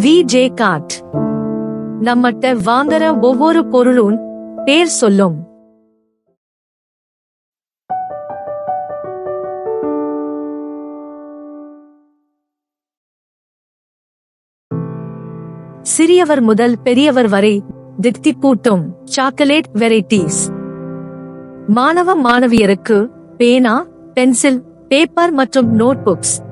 V J God நம்மட்ட வாங்குற ஒவ்வொரு பொருளும் பேர் சொல்லும். சிறியவர் முதல் பெரியவர் வரை தித்திப்பூட்டும் சாக்லேட் வெரைட்டிஸ் மாணவ மாணவியருக்கு பேனா பென்சில் பேப்பர் மற்றும் notebooks books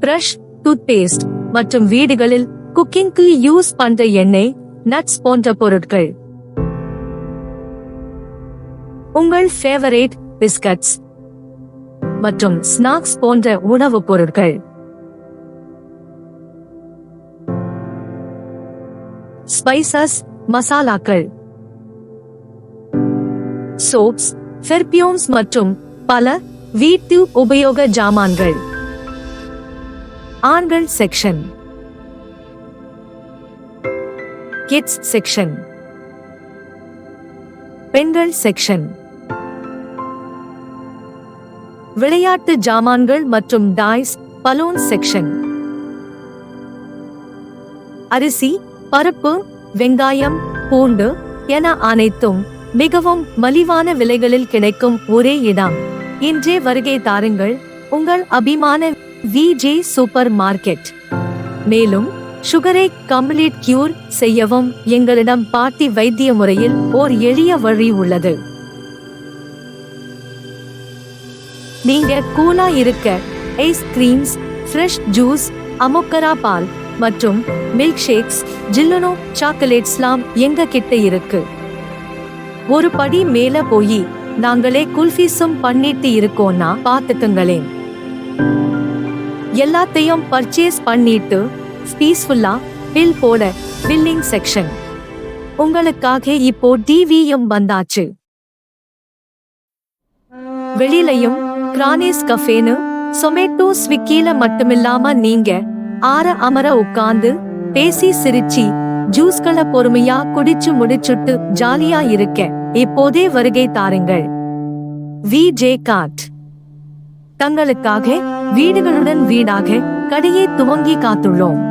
brush toothpaste மற்றும் வீடுகளில் குக்கிங்க்கு யூஸ் பண்ற எண்ணெய் நட்ஸ் போன்ற பொருட்கள். உங்கள் ஃபேவரேட் பிஸ்கட்ஸ் மற்றும் ஸ்நாக்ஸ் போன்ற உணவுப் பொருட்கள். ஸ்பைசஸ் மசாலாக்கள் சோப்ஸ் பெர்பியூம்ஸ் மற்றும் பல வீட்டு உபயோக ஜாமான்கள். ஆண்கள் செக்ஷன் கிட்ஸ் செக்ஷன் பெண்கள் செக்ஷன் விளையாட்டு ஜாமான்கள் மற்றும் டாய்ஸ் பலூன் செக்ஷன் அரிசி பருப்பு வெங்காயம் பூண்டு என அனைத்தும் மிகவும் மலிவான விலைகளில் கிடைக்கும் ஒரே இடம். இன்றே வருகை தாருங்கள். உங்கள் அபிமான விஜே சூப்பர் மார்க்கெட் மேலும் சுகரை கம்ப்ளீட் கியூர் செய்யவும் எங்களிடம் பாட்டி வைத்திய முறையில் ஓர் எளிய வழி உள்ளது. நீங்க கூலா இருக்க ஐஸ்கிரீம்ஸ் ஃப்ரெஷ் ஜூஸ் அமுக்கரா பால் மற்றும் மில்க் ஷேக்ஸ் ஜில்லுனோ சாக்லேட்ஸ்லாம் எங்க கிட்ட இருக்கு? ஒரு படி மேல போய் நாங்களே குல்ஃபீஸும் பண்ணிட்டு இருக்கோம்னா பார்த்துக்குங்களேன் எல்லாத்தையும் பர்ச்சேஸ் பண்ணிட்டு பீஸ்ஃபுல்லா பில் போட பில்லிங் செக்ஷன் உங்களுக்காக இப்போ டிவியும் வந்தாச்சு. வெளியிலையும் கிரானிஸ் கஃபேனு சொமேட்டோ ஸ்விக்கில மட்டுமில்லாம நீங்க ஆற அமர உட்கார்ந்து பேசி சிரிச்சி ஜூஸ்களை பொறுமையா குடிச்சு முடிச்சுட்டு ஜாலியா இருக்க. இப்போதே வருகை தாருங்கள். வி ஜே காட் தங்களுக்காக வீடுகளுடன் வீடாக கடையை துவங்கி காத்துள்ளோம்.